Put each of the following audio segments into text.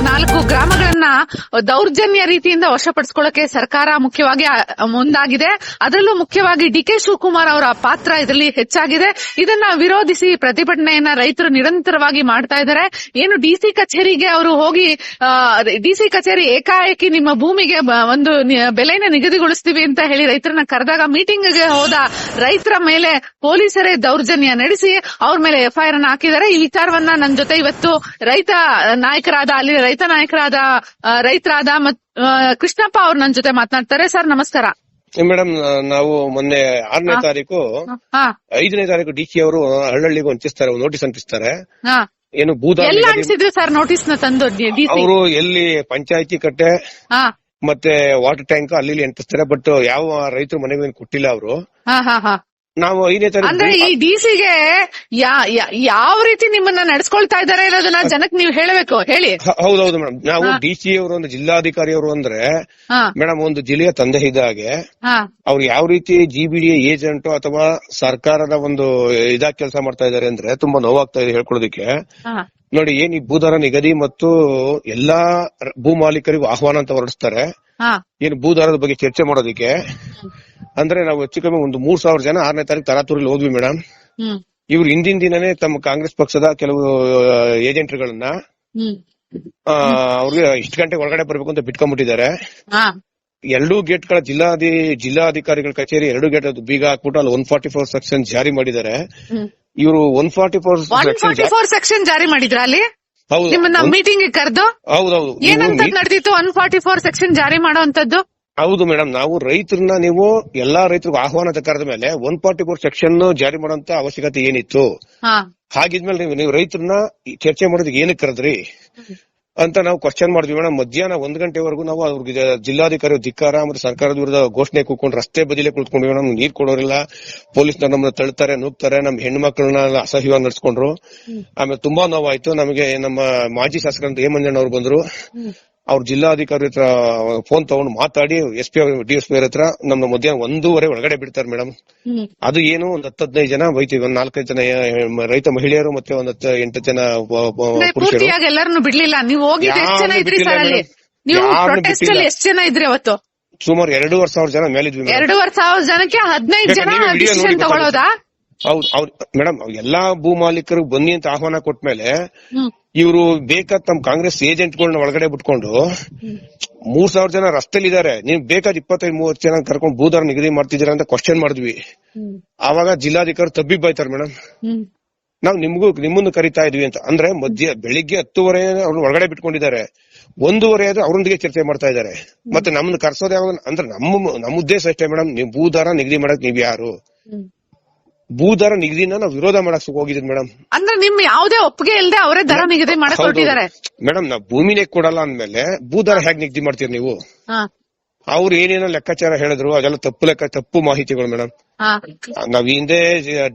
ನಾಲ್ಕು ಗ್ರಾಮಗಳನ್ನ ದೌರ್ಜನ್ಯ ರೀತಿಯಿಂದ ವಶಪಡಿಸಿಕೊಳ್ಳಕ್ಕೆ ಸರ್ಕಾರ ಮುಖ್ಯವಾಗಿ ಮುಂದಾಗಿದೆ. ಅದರಲ್ಲೂ ಮುಖ್ಯವಾಗಿ ಡಿ ಕೆ ಶಿವಕುಮಾರ್ ಅವರ ಪಾತ್ರ ಇದರಲ್ಲಿ ಹೆಚ್ಚಾಗಿದೆ. ಇದನ್ನ ವಿರೋಧಿಸಿ ಪ್ರತಿಭಟನೆಯನ್ನ ರೈತರು ನಿರಂತರವಾಗಿ ಮಾಡ್ತಾ ಇದ್ದಾರೆ. ಏನು ಡಿಸಿ ಕಚೇರಿಗೆ ಅವರು ಹೋಗಿ ಡಿಸಿ ಕಚೇರಿ ಏಕಾಏಕಿ ನಿಮ್ಮ ಭೂಮಿಗೆ ಒಂದು ಬೆಲೆನ ನಿಗದಿಗೊಳಿಸ್ತೀವಿ ಅಂತ ಹೇಳಿ ರೈತರನ್ನ ಕರೆದಾಗ ಮೀಟಿಂಗ್ಗೆ ಹೋದ ರೈತರ ಮೇಲೆ ಪೊಲೀಸರೇ ದೌರ್ಜನ್ಯ ನಡೆಸಿ, ಅವ್ರ ಮೇಲೆ ಎಫ್ಐಆರ್ ಅನ್ನ ಹಾಕಿದ್ದಾರೆ. ಈ ವಿಚಾರವನ್ನ ನನ್ನ ಜೊತೆ ಇವತ್ತು ರೈತ ನಾಯಕರಾದ, ಅಲ್ಲಿ ರೈತ ನಾಯಕರಾದ ರೈತರಾದ ಮತ್ ಕೃಷ್ಣಪ್ಪ ಅವ್ರು ನನ್ನ ಜೊತೆ ಮಾತನಾಡ್ತಾರೆ. ಸರ್ ನಮಸ್ಕಾರ. ಮೇಡಮ್ ನಾವು ಮೊನ್ನೆ ಆರನೇ ತಾರೀಕು ಐದನೇ ತಾರೀಕು ಡಿ ಸಿ ಅವರು ಹಳ್ಳಿಗೆ ಅಂಟಿಸ್ತಾರೆ ನೋಟಿಸ್ ಅಂಟಿಸ್ತಾರೆ. ಏನು ಭೂದಾನ ಎಲ್ಲ ಸರ್ ನೋಟಿಸ್ನ ತಂದು ಅವರು ಎಲ್ಲಿ ಪಂಚಾಯತಿ ಕಟ್ಟೆ ಮತ್ತೆ ವಾಟರ್ ಟ್ಯಾಂಕ್ ಅಲ್ಲಿ ಅಂಟಿಸ್ತಾರೆ ಬಟ್ ಯಾವ ರೈತರು ಮನೆಗೆ ಕೊಟ್ಟಿಲ್ಲ ಅವರು. ನಾವು ಐದನೇ ಅಂದ್ರೆ ತಾರೀಕು ಈ ಡಿಸಿಗೆ ಯಾವ ರೀತಿ ನಿಮ್ಮನ್ನ ನಡೆಸ್ಕೊಳ್ತಾ ಇದ್ದಾರೆ ಅನ್ನೋದನ್ನ ಜನಕ್ಕೆ ನೀವು ಹೇಳಬೇಕು ಹೇಳಿ. ಹೌದೌದು ಮೇಡಮ್. ನಾವು ಡಿಸಿ ಡಿ ಸಿ ಅವರು ಒಂದು ಜಿಲ್ಲಾಧಿಕಾರಿ ಅವರು ಅಂದ್ರೆ ಹಾ. ಮೇಡಮ್ ಒಂದು ಜಿಲ್ಲೆಯ ತಂದೆ ಇದ್ದಾಗೆ ಹಾ. ಅವ್ರು ಯಾವ ರೀತಿ ಜಿಬಿಡಿ ಏಜೆಂಟ್ ಅಥವಾ ಸರ್ಕಾರದ ಒಂದು ಇದಾಗಿ ಕೆಲಸ ಮಾಡ್ತಾ ಇದಾರೆ ಅಂದ್ರೆ ತುಂಬಾ ನೋವಾಗ್ತಾ ಇದೆ ಹೇಳ್ಕೊಳ್ಳೋದಕ್ಕೆ. ಹಾ. ನೋಡಿ ಏನ್ ಈ ಭೂದರ ನಿಗದಿ ಮತ್ತು ಎಲ್ಲಾ ಭೂ ಮಾಲೀಕರಿಗೂ ಆಹ್ವಾನ ಅಂತ ಹೊರಡಿಸ್ತಾರೆ. ಏನ್ ಭೂದಾರದ ಬಗ್ಗೆ ಚರ್ಚೆ ಮಾಡೋದಕ್ಕೆ? ಅಂದ್ರೆ ನಾವು ಹೆಚ್ಚು ಕಮ್ಮಿ ಒಂದು ಮೂರ್ ಸಾವಿರ ಜನ ಆರನೇ ತಾರೀಕು ತರಾತೂರಲ್ಲಿ ಹೋದ್ವಿ ಮೇಡಮ್. ಇವ್ರು ಹಿಂದಿನ ದಿನನೇ ತಮ್ಮ ಕಾಂಗ್ರೆಸ್ ಪಕ್ಷದ ಕೆಲವು ಏಜೆಂಟ್ಗಳನ್ನ ಅವ್ರಿಗೆ ಇಷ್ಟು ಗಂಟೆ ಒಳಗಡೆ ಬರ್ಬೇಕು ಅಂತ ಬಿಟ್ಕೊಂಡ್ಬಿಟ್ಟಿದ್ದಾರೆ. ಎರಡೂ ಗೇಟ್ಗಳ ಜಿಲ್ಲಾಧಿ ಜಿಲ್ಲಾಧಿಕಾರಿಗಳ ಕಚೇರಿ ಎರಡು ಗೇಟ್ ಬೀಗ ಹಾಕ್ಬಿಟ್ಟು ಅಲ್ಲಿ ಒನ್ ಫಾರ್ಟಿ ಫೋರ್ ಸೆಕ್ಷನ್ ಜಾರಿ ಮಾಡಿದ್ದಾರೆ. ಇವರು one forty four one section forty four section ಜಾರಿ ಮಾಡಿದ್ರ ಅಲ್ಲಿ? ಹೌದು. ನಿಮ್ಮನ್ನ ಮೀಟಿಂಗ್ ಕರೆದು? ಹೌದೌದು. ಏನಂತ ನಡೆದಿತ್ತು ಒನ್ ಫಾರ್ಟಿ ಫೋರ್ ಸೆಕ್ಷನ್ ಜಾರಿ ಮಾಡುವಂತದ್ದು ಹೌದು ಮೇಡಮ್. ನಾವು ರೈತರನ್ನ ನೀವು ಎಲ್ಲಾ ರೈತರಿಗೂ ಆಹ್ವಾನ ಕರೆದ ಮೇಲೆ ಒನ್ ಫಾರ್ಟಿ ಫೋರ್ ಸೆಕ್ಷನ್ ಜಾರಿ ಮಾಡುವಂತ ಅವಶ್ಯಕತೆ ಏನಿತ್ತು? ಹಾಗಿದ್ಮೇಲೆ ನೀವು ನೀವು ರೈತರನ್ನ ಚರ್ಚೆ ಮಾಡೋದಕ್ಕೆ ಏನಕ್ಕೆ ಕರೆದ್ರಿ? ಅಂತ ನಾವು ಕ್ವಶನ್ ಮಾಡಿದ್ವಿ ಮೇಡಮ್ ಮಧ್ಯಾಹ್ನ ಒಂದ್ ಗಂಟೆವರೆಗೂ ನಾವು ಅವ್ರಿಗೆ ಜಿಲ್ಲಾಧಿಕಾರಿ ಧಿಕ್ಕಾರ ಮತ್ತೆ ಸರ್ಕಾರದ ವಿರುದ್ಧ ಘೋಷಣೆ ಕೂತ್ಕೊಂಡು ರಸ್ತೆ ಬದಿಲೇ ಕುಳಿತುಕೊಂಡ್ವಿ. ಮೇಡಮ್ ನೀರ್ ಕೊಡೋರಿಲ್ಲ. ಪೊಲೀಸ್ ನಮ್ಮನ್ನ ತಳ್ತಾರೆ ನೂಗ್ತಾರೆ. ನಮ್ ಹೆಣ್ಮಕ್ಳನ್ನ ಅಸಹ್ಯವಾಗಿ ನಡ್ಸ್ಕೊಂಡ್ರು. ಆಮೇಲೆ ತುಂಬಾ ನೋವಾಯ್ತು. ನಮಗೆ ನಮ್ಮ ಮಾಜಿ ಶಾಸಕರಂತ ಹೇಮಂಜಣ್ಣ ಅವ್ರು ಬಂದ್ರು. ಅವ್ರ ಜಿಲ್ಲಾಧಿಕಾರಿ ಹತ್ರ ಫೋನ್ ತಗೊಂಡು ಮಾತಾಡಿ S P D S P ಹತ್ರ ನಮ್ಮ ಮಧ್ಯಾಹ್ನ ಒಂದೂವರೆ ಒಳಗಡೆ ಬಿಡ್ತಾರೆ ಮೇಡಮ್ ಅದು ಏನು ಒಂದ್ ಹತ್ತು ಹದಿನೈದು ಜನ ಬೈತೀವಿ ಒಂದ್ ನಾಲ್ಕೈದು ಜನ ರೈತ ಮಹಿಳೆಯರು ಮತ್ತೆ ಒಂದ್ ಹತ್ತು ಎಂಟು ಜನ ಪುರುಷರು. ಎಲ್ಲರನ್ನು ಬಿಡ್ಲಿಲ್ಲ. ನೀವು ಹೋಗಿ ಎಷ್ಟು ಜನ ಇದ್ರಿ ಸರ್ ಅಲ್ಲಿ? ನೀವು ಪ್ರೊಟೆಸ್ಟ್ ಅಲ್ಲಿ ಬಿಟ್ಟಿಲ್ಲ. ಜನ ಇದ್ರಿ ಅವತ್ತು? ಸುಮಾರು ಎರಡೂವರೆ ಸಾವಿರ ಜನ ಮೇಲಿದ್ವಿ ಎರಡೂವರೆ ಸಾವಿರ ಜನಕ್ಕೆ ಹದಿನೈದು ಜನ ಡಿಸಿಷನ್ ತಗೊಳ್ಳೋದಾ ಹೌದು ಹೌದ್. ಮೇಡಮ್ ಎಲ್ಲಾ ಭೂ ಮಾಲೀಕರು ಬನ್ನಿ ಅಂತ ಆಹ್ವಾನ ಕೊಟ್ಮೇಲೆ ಇವರು ಬೇಕಾದ ತಮ್ಮ ಕಾಂಗ್ರೆಸ್ ಏಜೆಂಟ್ಗಳನ್ನ ಒಳಗಡೆ ಬಿಟ್ಕೊಂಡು ಮೂರ್ ಸಾವಿರ ಜನ ರಸ್ತೆಲಿ ಇದಾರೆ ನೀವು ಬೇಕಾದ ಇಪ್ಪತ್ತೈದು ಮೂವತ್ತು ಜನ ಕರ್ಕೊಂಡು ಭೂದಾರ ನಿಗದಿ ಮಾಡ್ತಿದ್ದೀರಾ ಅಂತ ಕ್ವಶನ್ ಮಾಡಿದ್ವಿ. ಆವಾಗ ಜಿಲ್ಲಾಧಿಕಾರಿ ತಬ್ಬಿ ಬಾಯ್ತಾರೆ ಮೇಡಮ್. ನಾವ್ ನಿಮ್ಗೂ ನಿಮ್ಮನ್ನು ಕರಿತಾ ಇದ್ವಿ ಅಂತ. ಅಂದ್ರೆ ಮಧ್ಯ ಬೆಳಿಗ್ಗೆ ಹತ್ತುವರೆ ಅವ್ರನ್ನ ಒಳಗಡೆ ಬಿಟ್ಕೊಂಡಿದ್ದಾರೆ. ಒಂದೂವರೆ ಆದ್ರೆ ಅವ್ರೊಂದಿಗೆ ಚರ್ಚೆ ಮಾಡ್ತಾ ಇದ್ದಾರೆ. ಮತ್ತೆ ನಮ್ಮನ್ನು ಕರ್ಸೋದ್ ಯಾವಾಗ ಅಂದ್ರೆ ನಮ್ಮ ನಮ್ಮ ಉದ್ದೇಶ ಅಷ್ಟೇ ಮೇಡಮ್. ನೀವು ಭೂದಾರ ನಿಗದಿ ಮಾಡಕ್ ನೀವ್ ಯಾರು. ಭೂದಾರ ನಿಗದಿನ ನಾವು ವಿರೋಧ ಮಾಡಕ್ ಹೋಗಿದ್ವಿ ಮೇಡಮ್. ಅಂದ್ರೆ ನಿಮ್ ಯಾವ್ದೇ ಒಪ್ಪಿಗೆ ಇಲ್ಲದೆ ಅವರೇ ದರ ನಿಗದಿ ಮಾಡಕ್ ಹೊರಟಿದ್ದಾರೆ. ಮೇಡಮ್ ನಾವು ಭೂಮಿನೇ ಕೊಡಲ್ಲ ಅಂದ್ಮೇಲೆ ಭೂದರ ಹೇಗ್ ನಿಗದಿ ಮಾಡ್ತೀರಿ ನೀವು? ಅವ್ರು ಏನೇನೋ ಲೆಕ್ಕಾಚಾರ ಹೇಳಿದ್ರು ಅದೆಲ್ಲ ತಪ್ಪು ಲೆಕ್ಕ ತಪ್ಪು ಮಾಹಿತಿಗಳು ಮೇಡಮ್. ನಾವ್ ಹಿಂದೆ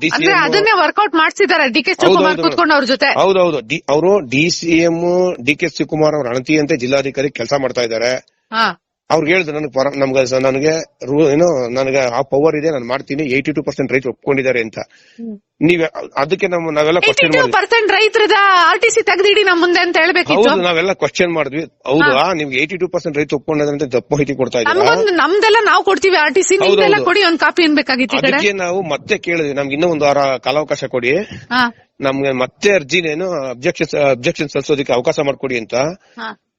ಡಿ ಸಿ ಅಂದ್ರೆ ಅದನ್ನೇ ವರ್ಕೌಟ್ ಮಾಡ್ಸಿದ್ದಾರೆ ಡಿ ಕೆ ಶಿವಕುಮಾರ್. ಕೂತ್ಕೊಂಡು ಅವ್ರ ಜೊತೆ. ಹೌದೌದು. ಅವರು D C M D K Shivakumar ಅವ್ರ ಅಣತಿಯಂತೆ ಜಿಲ್ಲಾಧಿಕಾರಿ ಕೆಲಸ ಮಾಡ್ತಾ ಇದ್ದಾರೆ. ಅವ್ರಿಗೆ ಹೇಳಿದ್ರು ನನಗೆ ಪರ ನಮ್ಗೆ ನನಗೆ ರೂ- ಏನು ನನಗೆ ಆ ಪವರ್ ಇದೆ ನಾನು ಮಾಡ್ತೀನಿ ಏಯ್ಟಿ ಟು ಪರ್ಸೆಂಟ್ ರೈತರು ಒಪ್ಕೊಂಡಿದ್ದಾರೆ ಅಂತ. ನೀವ್ ಅದಕ್ಕೆ ನಮ್ಮ ನಾವೆಲ್ಲ ಕ್ವಶನ್ ಪರ್ಸೆಂಟ್ ರೈತರದ ಆರ್ ಟಿ ಸಿ ತೆಗ್ದಿಡಿ ನಮ್ ಮುಂದೆ ಅಂತ ಹೇಳ್ಬೇಕಿತ್ತು. ಹೌದು ನಾವೆಲ್ಲ ಕ್ವಶನ್ ಮಾಡಿದ್ವಿ. ಹೌದಾ ನಿಮ್ಗೆ ಏಯ್ಟಿ ಟು ಪರ್ಸೆಂಟ್ ರೈತ ಒಪ್ಕೊಂಡಿದ್ದಾರೆ ಅಂತ ತಪ್ಪು ಮಾಹಿತಿ ಕೊಡ್ತಾ ಇದ್ದೀವಿ ನಮ್ದೆಲ್ಲ ನಾವು ಕೊಡ್ತೀವಿ ಆರ್ ಟಿ ಸಿ ನಿಮ್ದೆಲ್ಲ ಕೊಡಿ ಒಂದ್ ಕಾಪಿ ಕಡೆ. ಅದಕ್ಕೆ ನಾವು ಮತ್ತೆ ಕೇಳಿದ್ವಿ. ನಮ್ಗೆ ಇನ್ನೂ ಒಂದು ವಾರ ಕಾಲಾವಕಾಶ ಕೊಡಿ. ನಮ್ಗೆ ಮತ್ತೆ ಅರ್ಜಿನೇನು ಅಬ್ಜೆಕ್ಷನ್ ಅಬ್ಜೆಕ್ಷನ್ ಸಲ್ಲಿಸೋದಕ್ಕೆ ಅವಕಾಶ ಮಾಡ್ಕೊಡಿ ಅಂತ.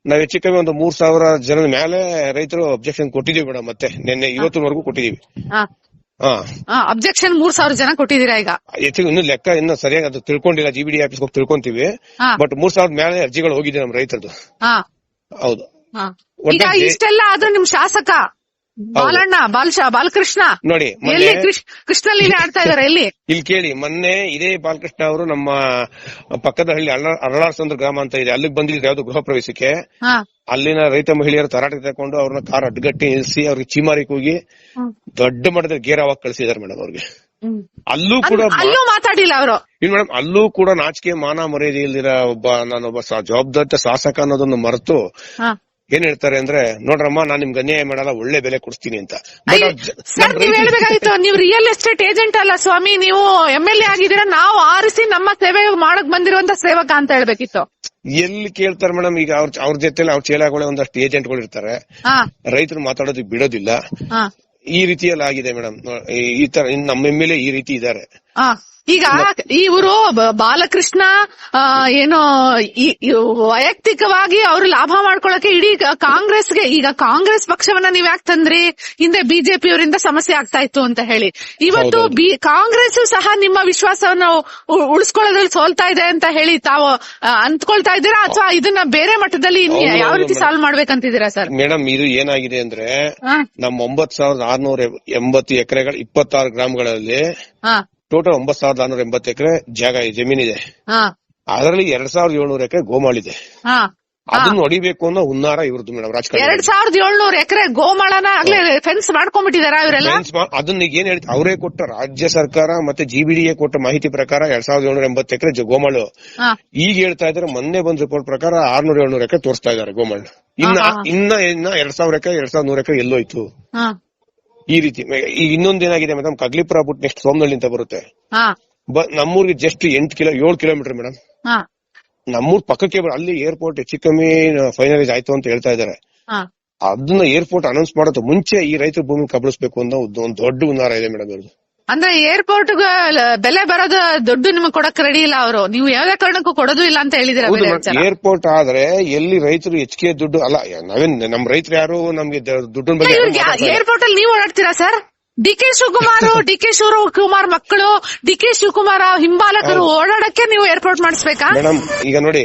ನಾವ್ ಹೆಚ್ಚು ಕಮ್ಮಿ ಒಂದು ಮೂರ್ ಸಾವಿರ ಜನದ ಮೇಲೆ ರೈತರು ಅಬ್ಜೆಕ್ಷನ್ ಕೊಟ್ಟಿದೀವಿ ಮೇಡಮ್ ಮತ್ತೆ. ನಿನ್ನೆ ಇವತ್ತಿನವರೆಗೂ ಕೊಟ್ಟಿದೀವಿ ಹಾ. ಅಬ್ಜೆಕ್ಷನ್ ಮೂರ್ ಸಾವಿರ ಜನ ಕೊಟ್ಟಿದ್ದೀರಾ ಈಗ? ಹೆಚ್ಚು ಇನ್ನು ಲೆಕ್ಕ ಇನ್ನು ಸರಿಯಾಗಿ ಅದು ತಿಳ್ಕೊಂಡಿಲ್ಲ ಜಿ ಬಿ ಡಿ ಆಫೀಸ್ ಹೋಗಿ ತಿಳ್ಕೊಂತೀವಿ. ಬಟ್ ಮೂರ್ ಸಾವಿರದ ಮೇಲೆ ಅರ್ಜಿಗಳು ಹೋಗಿದೆ ನಮ್ ರೈತರದು. ಹೌದು. ಹಾ. ಈಗ ಒಟ್ನಲ್ಲಿ- ಇಷ್ಟೆಲ್ಲ ಆದ್ರೂ ನಿಮ್ ಶಾಸಕ ಬಾಲಣ್ಣ ಬಾಲಶಾ ಬಾಲಕೃಷ್ಣ. ನೋಡಿ ಎಲ್ಲಿ ಕೃಷ್ಣ ಲೀಲೆ ಆಡ್ತಾ ಇದಾರೆ ಎಲ್ಲಿ? ಇಲ್ಲಿ ಕೇಳಿ ಮೊನ್ನೆ ಇದೇ ಬಾಲಕೃಷ್ಣ ಅವರು ನಮ್ಮ ಪಕ್ಕದ ಹಳ್ಳಿ ಅರಳಾರ್ಸಂದ್ರ ಗ್ರಾಮ ಅಂತ ಇದೆ. ಅಲ್ಲಿಗೆ ಬಂದಿದ್ರು ಯಾವ್ದು ಗೃಹ ಪ್ರವೇಶಕ್ಕೆ. ಅಲ್ಲಿನ ರೈತ ಮಹಿಳೆಯರು ತರಾಟೆ ತಕೊಂಡು ಅವ್ರನ್ನ ಕಾರ್ ಅಡ್ಗಟ್ಟಿ ನಿಲ್ಲಿಸಿ ಅವ್ರಿಗೆ ಚೀಮಾರಿ ಕೂಗಿ. ದೊಡ್ಡ ಮಟ್ಟದಲ್ಲಿ ಗೇರವಾಗ ಕಳಿಸಿದಾರೆ ಮೇಡಮ್ ಅವ್ರಿಗೆ. ಅಲ್ಲೂ ಕೂಡ ಅಲ್ಲೂ ಮಾತಾಡಿಲ್ಲ ಅವರು. ಇನ್ ಮೇಡಮ್ ಅಲ್ಲೂ ಕೂಡ ನಾಚಿಕೆ ಮಾನ ಮರ್ಯಾದೆ ಇಲ್ದಿರ ಒಬ್ಬ ನಾನೊಬ್ಬ ಜವಾಬ್ದಾರಿ ಜವಾಬ್ದಾರಿತ ಶಾಸಕ ಅನ್ನೋದನ್ನು ಮರೆತು ಏನ್ ಹೇಳ್ತಾರೆ ಅಂದ್ರೆ ನೋಡ್ರಮ್ಮ ನಾನ್ ನಿಮ್ಗೆ ಅನ್ಯಾಯ ಮಾಡಲ್ಲ ಒಳ್ಳೆ ಬೆಲೆ ಕೊಡ್ತೀನಿ ಅಂತ. ಅಯ್ಯ, ಸರ್ ನೀವ್ ಹೇಳ್ಬೇಕಾಗಿತ್ತು ನೀವು ರಿಯಲ್ ಎಸ್ಟೇಟ್ ಏಜೆಂಟ್ ಅಲ್ಲ ಸ್ವಾಮಿ ನೀವು ಎಂ ಎಲ್ ಎ ಆಗಿದ್ದೀರಾ ನಾವು ಆರಿಸಿ ನಮ್ಮ ಸೇವೆ ಮಾಡಕ್ ಬಂದಿರುವಂತ ಸೇವಕ ಅಂತ ಹೇಳ್ಬೇಕಿತ್ತು. ಎಲ್ಲಿ ಕೇಳ್ತಾರೆ ಮೇಡಮ್ ಈಗ ಅವ್ರ ಅವ್ರ ಜೊತೆಲಿ ಅವ್ರ ಚೇಲಾಗಳ ಒಂದಷ್ಟು ಏಜೆಂಟ್ಗಳು ಇರ್ತಾರೆ. ಹಾ. ರೈತರು ಮಾತಾಡೋದಕ್ಕೆ ಬಿಡೋದಿಲ್ಲ. ಹಾ. ಈ ರೀತಿಯಲ್ಲಿ ಆಗಿದೆ ಮೇಡಮ್. ಈ ತರ ಇನ್ ನಮ್ಮ ಎಂ ಎಲ್ ಎ ಈ ರೀತಿ ಇದಾರೆ ಈಗ ಇವರು ಬಾಲಕೃಷ್ಣ ಏನೋ ವೈಯಕ್ತಿಕವಾಗಿ ಅವರು ಲಾಭ ಮಾಡ್ಕೊಳಕ್ಕೆ ಇಡೀ ಕಾಂಗ್ರೆಸ್ಗೆ ಈಗ ಕಾಂಗ್ರೆಸ್ ಪಕ್ಷವನ್ನ ನೀವ್ ಯಾಕೆ ತಂದ್ರಿ? ಹಿಂದೆ ಬಿಜೆಪಿ ಅವರಿಂದ ಸಮಸ್ಯೆ ಆಗ್ತಾ ಇತ್ತು ಅಂತ ಹೇಳಿ. ಇವತ್ತು ಬಿ ಕಾಂಗ್ರೆಸ್ ಸಹ ನಿಮ್ಮ ವಿಶ್ವಾಸವನ್ನ ಉಳಿಸ್ಕೊಳ್ಳೋದ್ರಲ್ಲಿ ಸೋಲ್ತಾ ಇದೆ ಅಂತ ಹೇಳಿ ತಾವು ಅಂದ್ಕೊಳ್ತಾ ಇದ್ದೀರಾ? ಅಥವಾ ಇದನ್ನ ಬೇರೆ ಮಟ್ಟದಲ್ಲಿ ಯಾವ ರೀತಿ. Solve ಮಾಡ್ಬೇಕಂತಿದ್ದೀರಾ sir? ಮೇಡಮ್ ಇದು ಏನಾಗಿದೆ ಅಂದ್ರೆ ನಮ್ ನಮ್ಮ ಒಂಬತ್ ಸಾವಿರದ ಆರ್ನೂರ ಎಂಬತ್ತು ಎಕರೆಗಳ ಇಪ್ಪತ್ತಾರು ಗ್ರಾಮಗಳಲ್ಲಿ ಹಾ. ಟೋಟಲ್ ಒಂಬತ್ ಸಾವಿರದ ನಾನೂರ ಎಂಬತ್ತು ಎಕರೆ ಜಾಗ ಜಮೀನಿದೆ. ಅದರಲ್ಲಿ ಎರಡ್ ಸಾವಿರದ ಏಳ್ನೂರ ಎಕರೆ ಗೋಮಾಳಿದೆ ಅದನ್ನ ಹೊಡಿಬೇಕು ಅನ್ನೋ ಹುನ್ನಾರ ಇವ್ರದ್ದು ಮೇಡಮ್ ರಾಜಕಾರಣ. ಎರಡ್ ಸಾವಿರದ ಏಳ್ನೂರ ಎಕರೆ ಗೋಮಾಳನ ಆಗ್ಲೇ ಫೆನ್ಸ್ ಮಾಡ್ಕೊಂಡ್ಬಿಟ್ಟಿದಾರ ಇವರೆಲ್ಲ? ಅದನ್ನ ಏನ್ ಹೇಳ್ತಿ ಅವರೇ ಕೊಟ್ಟ ರಾಜ್ಯ ಸರ್ಕಾರ ಮತ್ತೆ ಜಿಬಿಡಿಎ ಕೊಟ್ಟ ಮಾಹಿತಿ ಪ್ರಕಾರ ಎರಡ್ ಸಾವಿರದ ಏಳ್ನೂರ ಎಂಬತ್ತು ಎಕರೆ ಗೋಮಾಳು. ಈಗ ಹೇಳ್ತಾ ಇದಾರೆ ಮೊನ್ನೆ ಬಂದ ರಿಪೋರ್ಟ್ ಪ್ರಕಾರ ಆರ್ನೂರ ಏಳ್ನೂರ ಎಕರೆ ತೋರಿಸ್ತಾ ಇದಾರೆ ಗೋಮಾಳ ಇನ್ನ. ಇನ್ನ ಇನ್ನ ಎರಡ್ ಸಾವಿರ ಎಕರೆ ಎರಡ್ ಸಾವಿರದ ನೂರ ಎಕರೆ ಎಲ್ಲೋಯ್ತು. ಈ ರೀತಿ ಈಗ ಇನ್ನೊಂದ್ ಏನಾಗಿದೆ ಮೇಡಮ್ ಕಗ್ಲಿಪುರ ಬಿಟ್ಟು ನೆಕ್ಸ್ಟ್ ಸೋಮನಹಳ್ಳಿ ಅಂತ ಬರುತ್ತೆ ನಮ್ಮೂರಿಗೆ ಜಸ್ಟ್ ಎಂಟು ಕಿಲೋ ಏಳು ಕಿಲೋಮೀಟರ್ ಮೇಡಮ್ ನಮ್ಮೂರ್ ಪಕ್ಕಕ್ಕೆ ಅಲ್ಲಿ ಏರ್ಪೋರ್ಟ್ ಹೆಚ್ಚು ಕಮ್ಮಿ ಫೈನಲೈಸ್ ಆಯ್ತು ಅಂತ ಹೇಳ್ತಾ ಇದಾರೆ ಅದನ್ನ ಏರ್ಪೋರ್ಟ್ ಅನೌನ್ಸ್ ಮಾಡೋದು ಮುಂಚೆ ಈ ರೈತರ ಭೂಮಿ ಕಬಳಿಸಬೇಕು ಅನ್ನೋ ಒಂದು ಒಂದು ದೊಡ್ಡ ಹುನ್ನಾರ ಇದೆ ಮೇಡಮ್ ಇವ್ರದ್ದು. ಅಂದ್ರೆ ಏರ್ಪೋರ್ಟ್ ಬೆಲೆ ಬರೋದು ದುಡ್ಡು ನಿಮಗೆ ಕೊಡಕ್ ರೆಡಿ ಇಲ್ಲ ಅವರು. ನೀವು ಯಾವ್ದೇ ಕಾರಣಕ್ಕೂ ಕೊಡೋದು ಇಲ್ಲ ಅಂತ ಹೇಳಿದಿರ. ಏರ್ಪೋರ್ಟ್ ಆದ್ರೆ ಎಲ್ಲಿ ರೈತರು ಹೆಚ್ಚಿಗೆ ದುಡ್ಡು ಅಲ್ಲ ನಾವೇನ್ ನಮ್ ರೈತರು ಯಾರು ನಮ್ಗೆ ದುಡ್ಡು. ಏರ್ಪೋರ್ಟ್ ಅಲ್ಲಿ ನೀವು ಓಡಾಡ್ತೀರಾ sir? D K Shivakumar D K Shivakumar ಮಕ್ಕಳು ಡಿ ಕೆ ಶಿವಕುಮಾರ್ ಹಿಂಬಾಲಕರು ಓಡಾಡಕ್ಕೆ ನೀವು ಏರ್ಪೋರ್ಟ್ ಮಾಡಿಸ್ಬೇಕಾ? ಮೇಡಮ್ ಈಗ ನೋಡಿ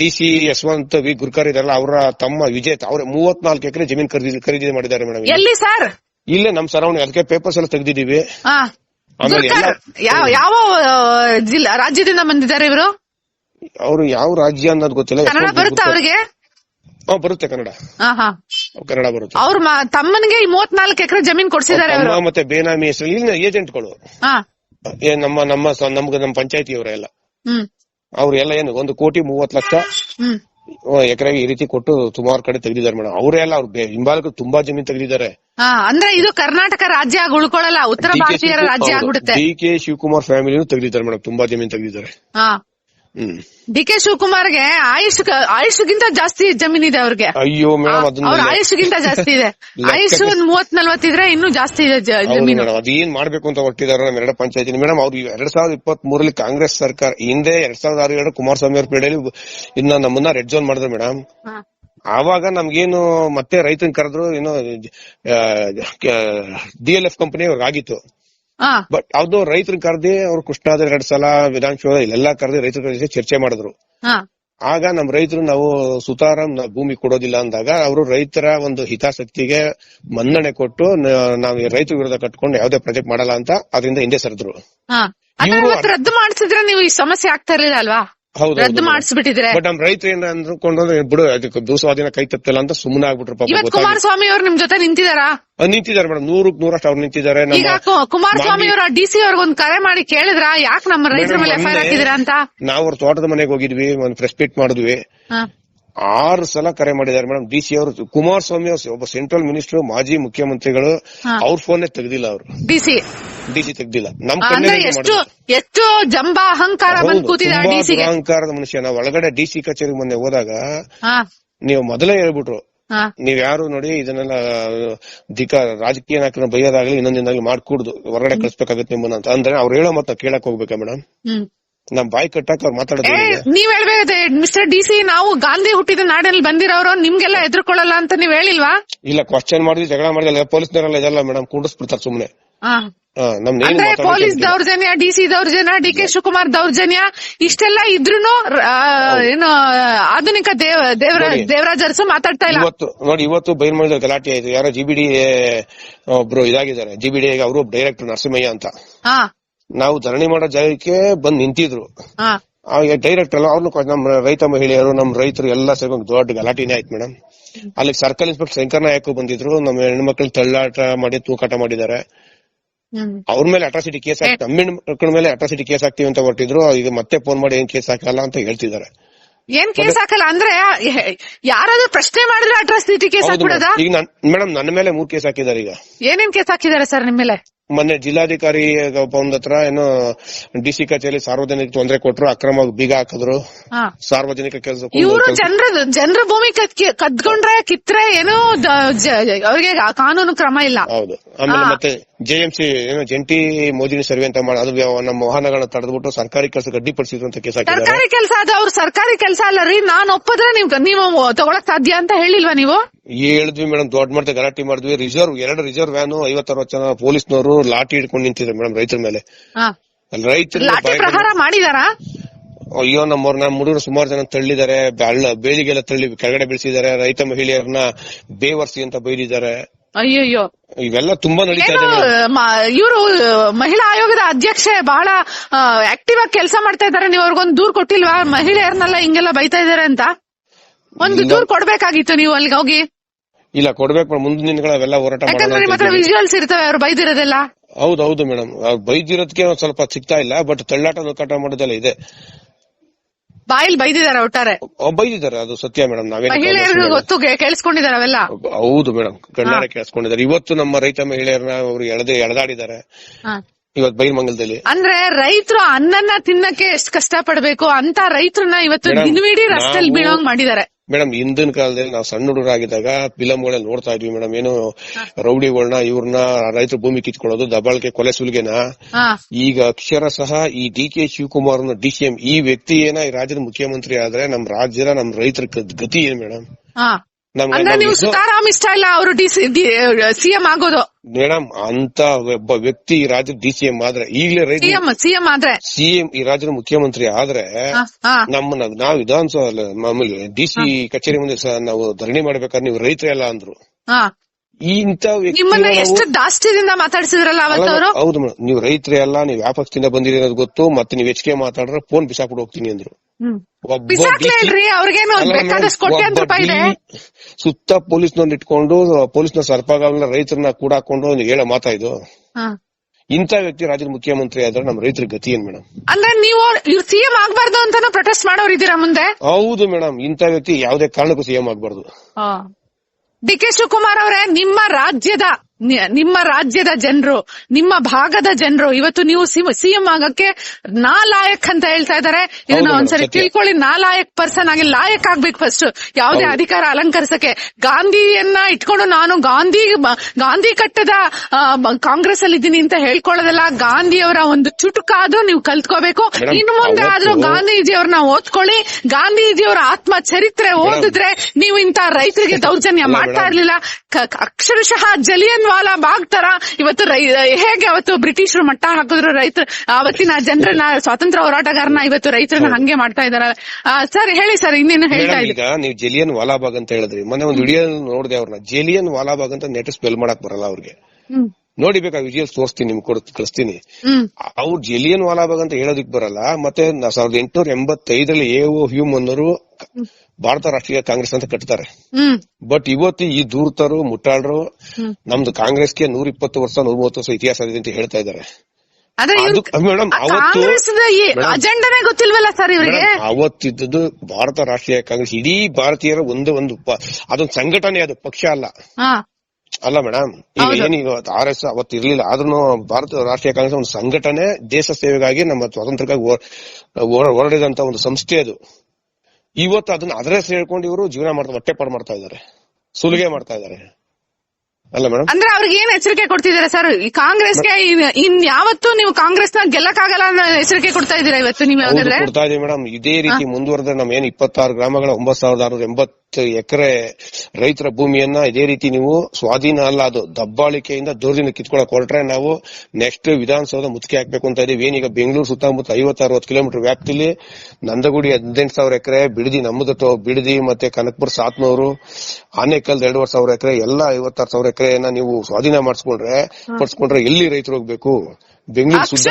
D C Yashwant V Gurkar ಇದಾರಲ್ಲ ಅವರ ತಮ್ಮ ವಿಜೇತ ಅವ್ರ ಮೂವತ್ನಾಲ್ಕು ಎಕರೆ ಜಮೀನ್ ಖರೀದಿ ಖರೀದಿ ಮಾಡಿದ್ದಾರೆ ಮೇಡಮ್ ಎಲ್ಲಿ ಸರ್? ಇಲ್ಲೇ ನಮ್ ಸರೌಂಡಿಂಗ್ ಅದಕ್ಕೆ ಪೇಪರ್ಸ್ ಎಲ್ಲ ತೆಗ್ದಿದೀವಿ ಯಾವ ಯಾವ ಜಿಲ್ಲಾ ರಾಜ್ಯದಿಂದ ಬಂದಿದ್ದಾರೆ ಇವರು? ಅವರು ಯಾವ ರಾಜ್ಯ ಅನ್ನೋದು ಗೊತ್ತಿಲ್ಲ ಕನ್ನಡ ಬರುತ್ತಾ ಅವ್ರಿಗೆ? ಹಾ ಬರುತ್ತೆ ಕನ್ನಡ. ಕನ್ನಡ ಬರುತ್ತೆ. ಅವ್ರ ತಮ್ಮನಿಗೆ ಮೂವತ್ನಾಲ್ಕು ಎಕರೆ ಜಮೀನ್ ಕೊಡ್ಸಿದ್ದಾರೆ ಮತ್ತೆ ಬೇನಾಮಿ ಹೆಸರಲ್ಲಿ ಇಲ್ಲಿನ ಏಜೆಂಟ್ಗಳು. ನಮ್ಮ ನಮ್ಮ ನಮ್ಗೆ ನಮ್ಮ ಪಂಚಾಯತಿ ಅವರೆಲ್ಲ ಅವ್ರೆಲ್ಲ ಏನು ಒಂದು ಕೋಟಿ ಮೂವತ್ ಲಕ್ಷ ಎಕರೆಗೆ ಈ ರೀತಿ ಕೊಟ್ಟು ಸುಮಾರು ಕಡೆ ತೆಗೆದಿದ್ದಾರೆ ಮೇಡಮ್ ಅವರೇ ಅಲ್ಲ ಅವ್ರ ಹಿಂಬಾಲಕರು ತುಂಬಾ ಜಮೀನ್ ತೆಗೆದಿದ್ದಾರೆ. ಅಂದ್ರೆ ಇದು ಕರ್ನಾಟಕ ರಾಜ್ಯ ಆಗಿ ಉಳ್ಕೊಳ್ಳಲ್ಲ ಉತ್ತರ ಭಾರತೀಯ ರಾಜ್ಯ ಆಗ್ಬಿಡುತ್ತೆ ಡಿ ಕೆ ಶಿವಕುಮಾರ್ ಫ್ಯಾಮಿಲಿನೂ ತೆಗೆದಿದ್ದಾರೆ ಮೇಡಮ್ ತುಂಬಾ ಜಮೀನ್ ತೆಗೆದಿದ್ದಾರೆ. ಡಿ ಕೆ ಶಿವಕುಮಾರ್ಗೆ ಆಯುಷ್ ಆಯುಷ್ಗಿಂತ ಜಾಸ್ತಿ ಜಮೀನ್ ಇದೆ ಅವ್ರಿಗೆ. ಅಯ್ಯೋ ಮೇಡಮ್ ಅವ್ರ ಆಯುಷ್ಗಿಂತ ಜಾಸ್ತಿ ಇದೆ. ಆಯುಷ್ ಒಂದ್ ಮೂವತ್ ನಲ್ವತ್ತಿದ್ರೆ ಇನ್ನು ಜಾಸ್ತಿ ಇದೆ ಜಮೀನು. ಅದೇನ್ ಮಾಡ್ಬೇಕು ಅಂತ ಹೊಟ್ಟಿದ್ದಾರೆ ನಮ್ಮ ಎರಡ ಪಂಚಾಯತಿ ಮೇಡಮ್ ಅವ್ರು ಎರಡ್ ಸಾವಿರದ ಇಪ್ಪತ್ತ್ ಮೂರಲ್ಲಿ ಕಾಂಗ್ರೆಸ್ ಸರ್ಕಾರ ಹಿಂದೆ ಎರಡ್ ಸಾವಿರದ ಆರು ಎರಡು ಕುಮಾರಸ್ವಾಮಿ ಅವ್ರ ಪೀಳಿಗೆಯಲ್ಲಿ ಇನ್ನ ನಮ್ಮನ್ನ ರೆಡ್ ಝೋನ್ ಮಾಡಿದ್ರು ಮೇಡಮ್. ಆವಾಗ ನಮ್ಗೇನು ಮತ್ತೆ ರೈತನ್ ಕರೆದ್ರು ಏನೋ ಡಿ ಎಲ್ ಎಫ್ ಕಂಪನಿ ಅವ್ರಿಗೆ ಆಗಿತ್ತು ಬಟ್ ಅದು ರೈತರ ಕರೆದಿ ಅವ್ರು ಕೃಷ್ಣಾದ ಎರಡ್ ಸಲ ವಿಧಾನಸೌಧ ಇಲ್ಲೆಲ್ಲ ಕರೆದಿ ರೈತರ ಜೊತೆ ಚರ್ಚೆ ಮಾಡಿದ್ರು. ಆಗ ನಮ್ ರೈತರು ನಾವು ಸುತಾರಾಮ್ ಭೂಮಿ ಕೊಡೋದಿಲ್ಲ ಅಂದಾಗ ಅವರು ರೈತರ ಒಂದು ಹಿತಾಸಕ್ತಿಗೆ ಮನ್ನಣೆ ಕೊಟ್ಟು ನಾವು ರೈತರ ವಿರೋಧ ಕಟ್ಕೊಂಡು ಯಾವ್ದೇ ಪ್ರಾಜೆಕ್ಟ್ ಮಾಡಲ್ಲ ಅಂತ ಅದರಿಂದ ಹಿಂದೆ ಸರಿದ್ರು. ರದ್ದು ಮಾಡಿಸಿದ್ರೆ ನೀವು ಈ ಸಮಸ್ಯೆ ಆಗ್ತಾ ಇರ್ಲಿಲ್ಲ ಅಲ್ವಾ? ರದ್ದು ಮಾಡಿಸ್ಬಿಟ್ಟಿದ್ರೆ. ಬಟ್ ನಮ್ ರೈತರು ಏನ್ ಅಂದ್ಕೊಂಡು ಬಿಡು ಅದಕ್ಕೆ ಭೂಸ್ವಾಧೀನ ಕೈ ತಪ್ಪಲ್ಲ ಅಂತ ಸುಮ್ಮನೆ ಆಗ್ಬಿಟ್ರು ಪಾಪ ಇವತ್ ಗೊತ್ತಾಗಿ ಕುಮಾರಸ್ವಾಮಿ ಅವ್ರು ನಿಮ್ ಜೊತೆ ನಿಂತಿದಾರಾ? ನಿಂತಿದ್ದಾರೆ ಮೇಡಮ್. ನೂರಕ್ ನೂರಷ್ಟು ಅವ್ರು ನಿಂತಿದ್ದಾರೆ. ಈಗ ಕುಮಾರಸ್ವಾಮಿ ಅವರ ಡಿ ಸಿ ಅವ್ರಿಗೊಂದ್ ಕರೆ ಮಾಡಿ ಕೇಳಿದ್ರ? ಯಾಕೆ ನಮ್ಮ ರೈತರ ಮೇಲೆ ಎಫ್ ಹಾಕಿದಿರಾ ಅಂತ? ನಾವು ಅವ್ರ ತೋಟದ ಮನೆಗೆ ಹೋಗಿದ್ವಿ ಒಂದ್ ಪ್ರೆಸ್ ಮೀಟ್ ಮಾಡಿದ್ವಿ. ಆರು ಸಲ ಕರೆ ಮಾಡಿದ್ದಾರೆ ಮೇಡಮ್. ಡಿ ಸಿ ಅವರು ಕುಮಾರಸ್ವಾಮಿ ಅವರು ಒಬ್ಬ ಸೆಂಟ್ರಲ್ ಮಿನಿಸ್ಟರ್ ಮಾಜಿ ಮುಖ್ಯಮಂತ್ರಿಗಳು. ಅವ್ರ ಫೋನ್ ತೆಗ್ದಿಲ್ಲ ಅವರು. ಡಿಸಿ ಡಿ ಸಿ ತೆಗ್ದಿಲ್ಲ. ನಮ್ ಎಷ್ಟು ಎಷ್ಟು ಜಂಬ ಅಹಂಕಾರ ಅಹಂಕಾರದ ಮನುಷ್ಯ. ನಾವು ಒಳಗಡೆ ಡಿಸಿ ಕಚೇರಿ ಮುಂದೆ ಮೊನ್ನೆ ಹೋದಾಗ ನೀವು ಮೊದಲೇ ಹೇಳ್ಬಿಟ್ರು. ನೀವ್ ಯಾರು ನೋಡಿ ಇದನ್ನೆಲ್ಲ ದಿಕ್ಕ ರಾಜಕೀಯ ನಾಯಕರ ಬೈಯೋದಾಗ್ಲಿ ಇನ್ನೊಂದಿನಾಗ್ಲಿ ಮಾಡ್ಕೂಡ್ದು. ಹೊರಗಡೆ ಕಳಿಸ್ಬೇಕಾಗತ್ತೆ ನಿಮ್ಮನ್ನ ಅಂತ. ಅಂದ್ರೆ ಅವ್ರು ಹೇಳೋ ಮತ್ತ ಕೇಳಕ್ ಹೋಗ್ಬೇಕಾ ಮೇಡಮ್? ನಮ್ ಬಾಯ್ ಕಟ್ಟಕ್ ಅವ್ರು ಮಾತಾಡೋದು? ನೀವ್ ಹೇಳ್ಬೇಕು ಮಿಸ್ಟರ್ ಡಿ ಸಿ ನಾವು ಗಾಂಧಿ ಹುಟ್ಟಿದ ನಾಡಿನಲ್ಲಿ ಬಂದಿರೋರು ನಿಮ್ಗೆಲ್ಲ ಎದುರ್ಕೊಳ್ಳಲ್ಲ ಅಂತ ನೀವ್ ಹೇಳಿಲ್ವಾ? ಇಲ್ಲ ಕ್ವಶನ್ ಮಾಡಿದ್ವಿ ಜಗಳ ಮಾಡಿದ್ರೆ ಪೊಲೀಸ್ನವರೆಲ್ಲ ಇದೆಲ್ಲ ಮೇಡಮ್ ಕೂಡಿಸ್ಬಿಡ್ತಾರೆ ಸುಮ್ನೆ. ಅಂದ್ರೆ ಪೊಲೀಸ್ ದೌರ್ಜನ್ಯ ಡಿ ಸಿ ದೌರ್ಜನ್ಯ ಡಿ ಕೆ ಶಿವಕುಮಾರ್ ದೌರ್ಜನ್ಯ ಇಷ್ಟೆಲ್ಲ ಇದ್ರೂನು ಏನು ಆಧುನಿಕ ದೇವ ದೇವರ ನೋಡಿ. ದೇವರಾಜ್ ಅರಸು ಮಾತಾಡ್ತಾ ಇಲ್ಲ. ಇವತ್ತು ನೋಡಿ ಇವತ್ತು ಬೈಲ್ ಮಾಡಿದ ಗಲಾಟೆ ಆಯ್ತು. ಯಾರೋ ಜಿಬಿಡಿ ಒಬ್ರು ಇದಾಗಿದ್ದಾರೆ. ಜಿಬಿಡಿ ಅವರು ಡೈರೆಕ್ಟರ್ ನರಸಿಂಹಯ್ಯ ಅಂತ. ನಾವು ಧರಣಿ ಮಾಡೋ ಜಾಗಕ್ಕೆ ಬಂದ್ ನಿಂತಿದ್ರು. ಅವಾಗ ಡೈರೆಕ್ಟ್ ಅಲ್ಲ ಅವ್ರನ್ನು ನಮ್ಮ ರೈತ ಮಹಿಳೆಯರು ನಮ್ಮ ರೈತರು ಎಲ್ಲ ಸೇರ್ಕೊಂಡು ದೊಡ್ಡ ಗಲಾಟಿನೇ ಆಯ್ತು ಮೇಡಮ್ ಅಲ್ಲಿ ಸರ್ಕಲ್ ಇನ್ಸ್ಪೆಕ್ಟರ್ ಶಂಕರ್ ನಾಯಕ್ ಬಂದಿದ್ರು ನಮ್ಮ ಹೆಣ್ಮಕ್ಳು ತಳ್ಳಾಟ ಮಾಡಿ ತೂಕಾಟ ಮಾಡಿದ್ದಾರೆ. ಅವ್ರ ಮೇಲೆ ಅಟ್ರಾಸಿಟಿ ಕೇಸ್ ಹಾಕಿ ನಮ್ಮ ಹೆಣ್ಮಕ್ಳ ಮೇಲೆ ಅಟ್ರಾಸಿಟಿ ಕೇಸ್ ಹಾಕ್ತಿವಿ ಅಂತ ಹೊರಟಿದ್ರು ಈಗ ಮತ್ತೆ ಫೋನ್ ಮಾಡಿ ಏನ್ ಕೇಸ್ ಹಾಕಲ್ಲ ಅಂತ ಹೇಳ್ತಿದ್ದಾರೆ. ಏನ್ ಕೇಸ್ ಹಾಕಲ್ಲ ಅಂದ್ರೆ ಯಾರಾದ್ರೂ ಪ್ರಶ್ನೆ ಮಾಡಿದ್ರೆ ಅಟ್ರಾಸಿಟಿ ಕೇಸ್ ಹಾಕ್ಬಿಡೋದಾ. ಈಗ ಮೇಡಮ್ ನನ್ನ ಮೇಲೆ ಮೂರ್ ಕೇಸ್ ಹಾಕಿದ್ದಾರೆ ಈಗ. ಏನೇನ್ ಕೇಸ್ ಹಾಕಿದ್ದಾರೆ ಸರ್ ನಿಮ್ಮ ಮೇಲೆ? ಮೊನ್ನೆ ಜಿಲ್ಲಾಧಿಕಾರಿ ಒಂದ್ ಹತ್ರ ಏನೋ ಡಿ ಸಿ ಕಚೇರಿ ಸಾರ್ವಜನಿಕ ತೊಂದರೆ ಕೊಟ್ರು ಅಕ್ರಮ ಬೀಗ ಹಾಕಿದ್ರು. ಸಾರ್ವಜನಿಕ ಕೆಲಸ ಇವರು ಜನರ ಜನರ ಭೂಮಿ ಕದ್- ಕದ್ಕೊಂಡ್ರೆ ಕಿತ್ರೆ ಏನೋ ಅವ್ರಿಗೆ ಕಾನೂನು ಕ್ರಮ ಇಲ್ಲ. ಹೌದು. ಆಮೇಲೆ ಮತ್ತೆ ಜೆಎಂಸಿ ಏನೋ ಜಂಟಿ ಮೋದಿ ಸರ್ವೆ ಅಂತ ಮಾಡಿ ಅದು ನಮ್ಮ ವಾಹನಗಳನ್ನ ತಡೆದ್ಬಿಟ್ಟು ಸರ್ಕಾರಿ ಕೆಲಸ ಅಡ್ಡಿಪಡಿಸಿದ್ರು ಅಂತ ಕೇಸ್ ಹಾಕಿದ್ದಾರೆ. ಸರ್ಕಾರಿ ಕೆಲಸ ಅದು ಅವ್ರ ಸರ್ಕಾರಿ ಕೆಲಸ ಅಲ್ಲ ರೀ. ನಾನ್ ಒಪ್ಪದ್ರೆ ನೀವು ನೀವು ತಗೊಳಕ್ ಸಾಧ್ಯ ಅಂತ ಹೇಳಿಲ್ವಾ ನೀವು? ಹೇಳಿದ್ವಿ ಮೇಡಮ್ ದೊಡ್ಡ ಮಟ್ಟ ಗಲಾಟೆ ಮಾಡಿದ್ವಿ. ರಿಸರ್ವ್ ಎರಡು ರಿಸರ್ವ್ ವ್ಯಾನು ಐವತ್ತರವತ್ತು ಜನ ಪೊಲೀಸ್ನವರು ಲಾಠಿ ಹಿಡ್ಕೊಂಡು ನಿಂತಿದ್ರು ಮೇಡಮ್ ರೈತರ ಮೇಲೆ. ಹಾ. ಅಲ್ಲಿ ರೈತರ ಲಾಠಿ ಪ್ರಹಾರ ಮಾಡಿದಾರಾ? ಅಯ್ಯೋ ನಮ್ಮವ್ರ ನಮ್ಮ ಹುಡುಗರು ಸುಮಾರು ಜನ ತಳ್ಳಿದ್ದಾರೆ. ಬೇಲಿಗೆಲ್ಲ ತಳ್ಳಿ ಕೆಳಗಡೆ ಬೀಳಿಸಿದ್ದಾರೆ. ರೈತ ಮಹಿಳೆಯರನ್ನ ಬೇವರ್ಸಿ ಅಂತ ಬೈದಿದ್ದಾರೆ. ಅಯ್ಯಯ್ಯೋ. ಇವೆಲ್ಲ ತುಂಬಾ ನಡೀತಾ ಇವರು ಮಹಿಳಾ ಆಯೋಗದ ಅಧ್ಯಕ್ಷೆ ಬಹಳ ಆಕ್ಟಿವ್ ಆಗಿ ಕೆಲಸ ಮಾಡ್ತಾ ಇದಾರೆ ನೀವು ಅವ್ರಿಗೊಂದು ದೂರ್ ಕೊಟ್ಟಿಲ್ವಾ? ಮಹಿಳೆಯರ್ನೆಲ್ಲ ಹಿಂಗೆಲ್ಲ ಬೈತಾ ಇದಾರೆ ಅಂತ. ಒಂದು. ದೂರ್ ಕೊಡ್ಬೇಕಾಗಿತ್ತು ನೀವು ಅಲ್ಲಿಗೆ ಹೋಗಿ? ಇಲ್ಲ ಕೊಡ್ಬೇಕು ಮುಂದಿನ ದಿನಗಳ ಅವೆಲ್ಲ ಹೋರಾಟ ಯಾಕಂದ್ರೆ ನಿಮ್ಮ ಅಂತ ಹತ್ರ ವಿಜುವಲ್ಸ್ ಇರ್ತವೆ ಅವ್ರು ಬೈದಿರೋದೆಲ್ಲ. ಹೌದೌದು ಹೌದು ಮೇಡಮ್ ಬೈದಿರೋದಕ್ಕೆ ಒಂದ್ ಸ್ವಲ್ಪ ಸಿಗ್ತಾ ಇಲ್ಲ ಬಟ್ ತಳ್ಳಾಟ ನುಕ್ಕಾಟ ಮಾಡೋದೆಲ್ಲ ಇದೆ. ಬಾಯಿಲ್ ಬೈದಿದ್ದಾರೆ ಒಟ್ಟಾರೆ. ಬೈದಿದ್ದಾರೆ ಅದು ಸತ್ಯ ಮೇಡಮ್ ಮಹಿಳೆಯರು ಗೊತ್ತು ಕೇಳಿಸ್ಕೊಂಡಿದ್ದಾರೆ ಅವೆಲ್ಲ. ಹೌದು ಮೇಡಮ್ ಕಣ್ಣಾರೆ ಕೇಳಿಸ್ಕೊಂಡಿದ್ದಾರೆ. ಇವತ್ತು ನಮ್ಮ ರೈತ ಮಹಿಳೆಯರನ್ನ ಅವರು ಎಳೆದೇ ಎಳೆದಾಡಿದ್ದಾರೆ. ಇವತ್ ಬೈಲ್ಮಂಗಲದಲ್ಲಿ ಅಂದ್ರೆ ರೈತರು ಅನ್ನನ್ನ ತಿನ್ನಕ್ಕೆ ಎಷ್ಟು ಕಷ್ಟ ಪಡಬೇಕು ಅಂತ ರೈತರನ್ನ ಇವತ್ತು ದಿನವಿಡೀ ರಸ್ತೆಯಲ್ಲಿ ಬೀಳೋಂಗ್ ಮಾಡಿದ್ದಾರೆ. ಮೇಡಮ್ ಹಿಂದಿನ ಕಾಲದಲ್ಲಿ ನಾವು ಸಣ್ಣ ಹುಡುಗರಾಗಿದ್ದಾಗ ಫಿಲಂಗಳಲ್ಲಿ ನೋಡ್ತಾ ಇದ್ವಿ ಮೇಡಮ್ ಏನು ರೌಡಿಗಳನ್ನ ಇವ್ರನ್ನ ರೈತರ ಭೂಮಿ ಕಿತ್ಕೊಳ್ಳೋದು ದಬಾಳ್ಕೆ ಕೊಲೆ ಸುಲಿಗೆನ? ಈಗ ಅಕ್ಷರ ಸಹ ಈ D K Shivakumar D C M ಈ ವ್ಯಕ್ತಿ ಏನ ಈ ರಾಜ್ಯದ ಮುಖ್ಯಮಂತ್ರಿ ಆದ್ರೆ ನಮ್ ರಾಜ್ಯದ ನಮ್ ರೈತರ ಗತಿ ಏನ್ ಮೇಡಮ್? ನಮ್ಗೆ ಇಷ್ಟ ಇಲ್ಲ ಅವರು ಸಿಎಂ ಆಗೋದು. ಮೇಡಮ್ ಅಂತ ಒಬ್ಬ ವ್ಯಕ್ತಿ ಈ ರಾಜ್ಯದ ಡಿ ಸಿ ಎಂ ಆದ್ರೆ ಈಗಲೇ ರೈತ ಸಿಎಂ ಸಿಎಂ ಆದ್ರೆ. ಸಿಎಂ ಈ ರಾಜ್ಯದ ಮುಖ್ಯಮಂತ್ರಿ ಆದ್ರೆ ನಮ್ಮ ನಮ್ಮನ್ನ ನಾವು ವಿಧಾನಸಭೆ ಮಾಮೂಲಿ ಡಿ ಸಿ ಕಚೇರಿ ಮುಂದೆ ಸಹ ನಾವು ಧರಣಿ ಮಾಡ್ಬೇಕಾದ್ರೆ ನೀವು ರೈತರೆಲ್ಲ ಅಂದ್ರು. ಹಾ. ಈ ಇಂತ ವ್ಯಕ್ತಿ ನಿಮ್ಮನ್ನ ಎಷ್ಟು ಮಾತಾಡ್ಸಿದ್ರಲ್ಲ ಅವತ್ತವರು ಹೌದು ಮೇಡಮ್. ನೀವು ರೈತರೇ ಅಲ್ಲ ನೀವು ವ್ಯಾಪಕದಿಂದ ಬಂದಿರೋದು ಬಂದಿರಿ ಅನ್ನೋದು ಗೊತ್ತು ಮತ್ತೆ ನೀವು ಹೆಚ್ಚಿಗೆ ಮಾತಾಡಿದ್ರೆ ಫೋನ್ ಬಿಸಾಕ್ಬಿಟ್ಟು ಹೋಗ್ತೀನಿ ಅಂದ್ರು. ಅಲ್ಲ ಸುತ್ತ ಪೊಲೀಸ್ನವ್ರನ್ನ ಇಟ್ಕೊಂಡು ಪೊಲೀಸ್ನ ಸರ್ಪಾಗಲ್ಲ ರೈತರನ್ನ ಕೂಡ ಹಾಕೊಂಡು ಹೇಳ ಹೇಳೋ ಮಾತಾ ಇದು. ಇಂತ ವ್ಯಕ್ತಿ ರಾಜ್ಯದ ಮುಖ್ಯಮಂತ್ರಿ ಆದ್ರೆ ನಮ್ಮ ರೈತರ ಗತಿ ಏನ್ ಮೇಡಮ್ ಅಂದ್ರೆ ನೀವು ಸಿಎಂ ಆಗ್ಬಾರ್ದು ಅಂತ ಪ್ರೊಟೆಸ್ಟ್ ಮಾಡೋರು ಮುಂದೆ? ಹೌದು ಮೇಡಮ್ ಇಂತ ವ್ಯಕ್ತಿ ಯಾವ್ದೇ ಕಾರಣಕ್ಕೂ ಸಿಎಂ ಆಗ್ಬಾರ್ದು. ಡಿ ಕೆ ಶಿವಕುಮಾರ್ ಅವರೇ ನಿಮ್ಮ ರಾಜ್ಯದ ನಿ- ನಿಮ್ಮ ರಾಜ್ಯದ ಜನರು ನಿಮ್ಮ ಭಾಗದ ಜನರು. ಇವತ್ತು ನೀವು ಸಿಎಂ ಆಗಕ್ಕೆ ನಾ ಲಾಯಕ್ ಅಂತ ಹೇಳ್ತಾ ಇದಾರೆ ಇದನ್ನ ಒಂದ್ಸರಿ. ತಿಳ್ಕೊಳ್ಳಿ ನಾ ಲಾಯಕ್ ಪರ್ಸನ್ ಆಗಿ ಲಾಯಕ್ ಆಗ್ಬೇಕು ಫಸ್ಟ್ ಯಾವುದೇ ಅಧಿಕಾರ ಅಲಂಕರಿಸಕ್ಕೆ. ಗಾಂಧಿಯನ್ನ ಇಟ್ಕೊಂಡು ನಾನು ಗಾಂಧಿ ಗಾಂಧಿ ಕಟ್ಟದ ಕಾಂಗ್ರೆಸ್ ಅಲ್ಲಿ ಇದ್ದೀನಿ ಅಂತ ಹೇಳ್ಕೊಳ್ಳೋದಲ್ಲ ಗಾಂಧಿಯವರ ಒಂದು ಚುಟುಕಾದ್ರೂ ನೀವು ಕಲ್ತ್ಕೋಬೇಕು. ಇನ್ನು ಮುಂದೆ ಆದ್ರೂ ಗಾಂಧೀಜಿಯವ್ರನ್ನ ಓದ್ಕೊಳ್ಳಿ. ಗಾಂಧೀಜಿಯವರ ಆತ್ಮ ಚರಿತ್ರೆ ಓದಿದ್ರೆ ನೀವು ಇಂತ ರೈತರಿಗೆ ದೌರ್ಜನ್ಯ ಮಾಡ್ತಾ ಇರ್ಲಿಲ್ಲ. ಅಕ್ಷರಶಃ ಜಲಿಯನ್ ವಾಲಾ ಬಾಗ್ತಾರ. ಇವತ್ತು ಹೇಗೆ ಅವತ್ತು ಬ್ರಿಟಿಷರು ಮಟ್ಟ ಹಾಕಿದ್ರು ರೈತರು ಅವತ್ತಿನ ಜನರನ್ನ ಸ್ವಾತಂತ್ರ್ಯ ಹೋರಾಟಗಾರನ ಇವತ್ತು ರೈತರನ್ನ ಹಂಗೆ ಮಾಡ್ತಾ ಇದಾರ. ಸರ್ ಹೇಳಿ ಸರ್ ಇನ್ನೇನು ಹೇಳ್ತಾ ಈಗ ನೀವು ಜಲಿಯನ್ ವಾಲಾಬಾಗ್ ಅಂತ ಹೇಳಿದ್ರಿ. ಮೊನ್ನೆ ಒಂದು ವಿಡಿಯೋ ನೋಡಿದೆ ಅವ್ರನ್ನ. ಜಲಿಯನ್ ವಾಲಾಬಾಗ್ ಅಂತ ನೆಟ್ ಸ್ಪೆಲ್ ಮಾಡಕ್ ಬರಲ್ಲ ಅವ್ರಿಗೆ. ನೋಡಿ ಬೇಕಾ ವಿಜುವಲ್ಸ್ ತೋರಿಸ್ತೀನಿ ನಿಮ್ಗೆ ಕೊಡ್ ಕಳಿಸ್ತೀನಿ. ಅವ್ರು ಜಲಿಯನ್ ವಾಲಾಬಾಗ್ ಅಂತ ಹೇಳೋದಕ್ ಬರಲ್ಲ. ಮತ್ತೆ ಸಾವಿರದ ಎಂಟುನೂರ ಎಂಬತ್ತೈದರಲ್ಲಿ ಎ ಓ ಹ್ಯೂಮ್ ಅನ್ನೋರು ಭಾರತ ರಾಷ್ಟ್ರೀಯ ಕಾಂಗ್ರೆಸ್ ಅಂತ ಕಟ್ತಾರೆ ಬಟ್ ಇವತ್ತು ಈ ದೂರ್ತರು ಮುಟ್ಟಾಳರು ನಮ್ದು ಕಾಂಗ್ರೆಸ್ಗೆ ನೂರ ಇಪ್ಪತ್ತು ವರ್ಷ ನೂರ ಮೂವತ್ತು ವರ್ಷ ಇತಿಹಾಸ ಇದೆ ಅಂತ ಹೇಳ್ತಾ ಇದ್ದಾರೆ. ಅವತ್ತಿದ್ದು ಅವತ್ತಿದ್ದದ್ದು ಭಾರತ ರಾಷ್ಟ್ರೀಯ ಕಾಂಗ್ರೆಸ್ ಇಡೀ ಭಾರತೀಯರ ಒಂದು ಒಂದು ಅದೊಂದು ಸಂಘಟನೆ ಅದು ಪಕ್ಷ ಅಲ್ಲ. ಅಲ್ಲ ಮೇಡಮ್ ಈಗ. ಏನ್ ಆರ್ ಎಸ್ ಅವತ್ತು ಇರ್ಲಿಲ್ಲ ಆದ್ರೂ ಭಾರತ ರಾಷ್ಟ್ರೀಯ ಕಾಂಗ್ರೆಸ್ ಒಂದು ಸಂಘಟನೆ ದೇಶ ಸೇವೆಗಾಗಿ ನಮ್ಮ ಸ್ವಾತಂತ್ರ್ಯಕ್ಕಾಗಿ ಹೋರ- ಹೋರ- ಹೊರಡಿದಂತ ಒಂದು ಸಂಸ್ಥೆ ಅದು. ಇವತ್ತು ಅದನ್ನ ಅದ್ರ ಹೆಸರು ಹೇಳ್ಕೊಂಡು ಇವರು ಜೀವನ ಮಾಡ್ತಾ ಹೊಟ್ಟೆಪಾಡು ಮಾಡ್ತಾ ಇದ್ದಾರೆ. ಸುಲಿಗೆ ಮಾಡ್ತಾ ಇದ್ದಾರೆ. ಅಲ್ಲ ಮೇಡಮ್ ಅಂದ್ರೆ ಅವ್ರಿಗೆ ಏನ್ ಎಚ್ಚರಿಕೆ ಕೊಡ್ತಿದ್ದಾರೆ ಸರ್ ಈ ಕಾಂಗ್ರೆಸ್ಗೆ ಇನ್- ಯಾವತ್ತೂ ನೀವು ಕಾಂಗ್ರೆಸ್ನ ಗೆಲ್ಲಕ್ಕಾಗಲ್ಲ ಅನ್ನೋ ಎಚ್ಚರಿಕೆ ಕೊಡ್ತಾ ಇದ್ದೀರಾ ಇವತ್ತು ನೀವು ಯಾವ್ದಾದ್ರೆ? ಕೊಡ್ತಾ ಇದೀವಿ ಮೇಡಮ್ ಇದೇ ರೀತಿ ಮುಂದುವರೆದ್ರೆ ನಮ್ ಏನ್ ಇಪ್ಪತ್ತಾರು ಗ್ರಾಮಗಳ ಒಂಬತ್ ಸಾವಿರದ ಆರ್ನೂರ ಎಂಬತ್ತು ಎಕರೆ ರೈತರ ಭೂಮಿಯನ್ನ ಇದೇ ರೀತಿ ನೀವು ಸ್ವಾಧೀನ ಅಲ್ಲ ಅದು ದಬ್ಬಾಳಿಕೆಯಿಂದ ದೂರದಿಂದ ಕಿತ್ಕೊಳಕ್ ಹೊರಟ್ರೆ ನಾವು ನೆಕ್ಸ್ಟ್ ವಿಧಾನಸೌಧ ಮುತ್ತಿಗೆ ಹಾಕ್ಬೇಕು ಅಂತ ಇದೀವಿ. ಏನೀಗ ಬೆಂಗಳೂರು ಸುತ್ತಮುತ್ತ ಐವತ್ತು ಅರವತ್ತು ಕಿಲೋಮೀಟರ್ ವ್ಯಾಪ್ತಿಲಿ ನಂದಗುಡಿ ಹದಿನೆಂಟು ಸಾವಿರ ಎಕರೆ ಬಿಡದಿ ನಮ್ಮದು ಬಿಡದಿ ಮತ್ತೆ ಕನಕಪುರ ಸಾತ್ನೂರು ಆನೇಕಲ್ ಎರಡೂವರೆ ಸಾವಿರ ಎಕರೆ ಎಲ್ಲ ಐವತ್ತಾರು ಸಾವಿರ ಎಕರೆಯನ್ನ ನೀವು ಸ್ವಾಧೀನ ಮಾಡಿಸ್ಕೊಂಡ್ರೆ ಪಡಿಸ್ಕೊಂಡ್ರೆ ಎಲ್ಲಿ ರೈತರು ಹೋಗ್ಬೇಕು? ಬೆಂಗಳೂರು ಸುದ್ದ